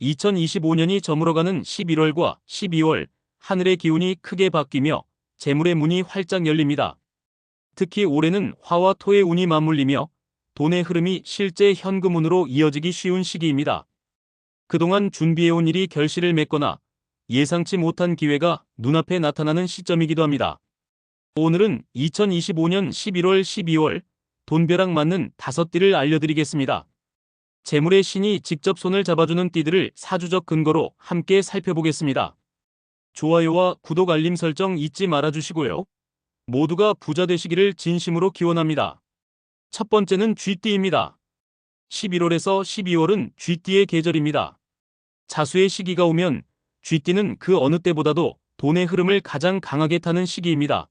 2025년이 저물어가는 11월과 12월 하늘의 기운이 크게 바뀌며 재물의 문이 활짝 열립니다. 특히 올해는 화와 토의 운이 맞물리며 돈의 흐름이 실제 현금운으로 이어지기 쉬운 시기입니다. 그동안 준비해온 일이 결실을 맺거나 예상치 못한 기회가 눈앞에 나타나는 시점이기도 합니다. 오늘은 2025년 11월 12월 돈벼락 맞는 다섯 띠를 알려드리겠습니다. 재물의 신이 직접 손을 잡아주는 띠들을 사주적 근거로 함께 살펴보겠습니다. 좋아요와 구독 알림 설정 잊지 말아주시고요. 모두가 부자 되시기를 진심으로 기원합니다. 첫 번째는 쥐띠입니다. 11월에서 12월은 쥐띠의 계절입니다. 자수의 시기가 오면 쥐띠는 그 어느 때보다도 돈의 흐름을 가장 강하게 타는 시기입니다.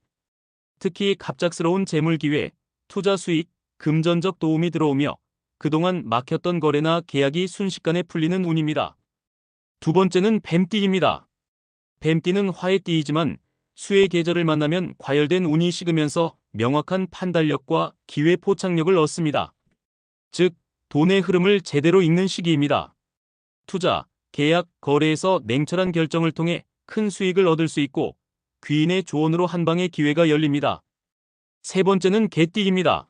특히 갑작스러운 재물 기회, 투자 수익, 금전적 도움이 들어오며 그동안 막혔던 거래나 계약이 순식간에 풀리는 운입니다. 두 번째는 뱀띠입니다. 뱀띠는 화의 띠이지만 수의 계절을 만나면 과열된 운이 식으면서 명확한 판단력과 기회 포착력을 얻습니다. 즉, 돈의 흐름을 제대로 읽는 시기입니다. 투자, 계약, 거래에서 냉철한 결정을 통해 큰 수익을 얻을 수 있고 귀인의 조언으로 한 방의 기회가 열립니다. 세 번째는 개띠입니다.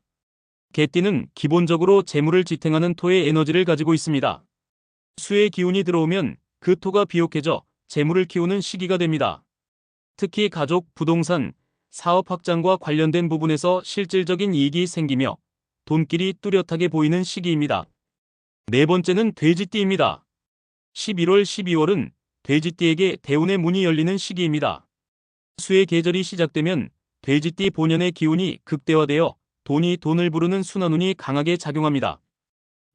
개띠는 기본적으로 재물을 지탱하는 토의 에너지를 가지고 있습니다. 수의 기운이 들어오면 그 토가 비옥해져 재물을 키우는 시기가 됩니다. 특히 가족, 부동산, 사업 확장과 관련된 부분에서 실질적인 이익이 생기며 돈길이 뚜렷하게 보이는 시기입니다. 네 번째는 돼지띠입니다. 11월, 12월은 돼지띠에게 대운의 문이 열리는 시기입니다. 수의 계절이 시작되면 돼지띠 본연의 기운이 극대화되어 돈이 돈을 부르는 순환운이 강하게 작용합니다.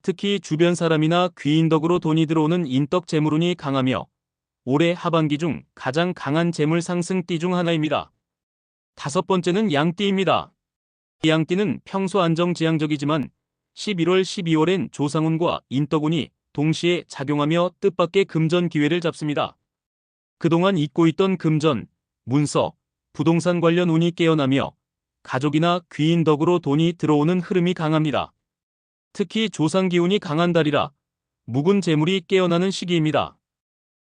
특히 주변 사람이나 귀인 덕으로 돈이 들어오는 인덕 재물운이 강하며 올해 하반기 중 가장 강한 재물 상승띠 중 하나입니다. 다섯 번째는 양띠입니다. 양띠는 평소 안정지향적이지만 11월, 12월엔 조상운과 인덕운이 동시에 작용하며 뜻밖의 금전 기회를 잡습니다. 그동안 잊고 있던 금전, 문서, 부동산 관련 운이 깨어나며 가족이나 귀인 덕으로 돈이 들어오는 흐름이 강합니다. 특히 조상 기운이 강한 달이라 묵은 재물이 깨어나는 시기입니다.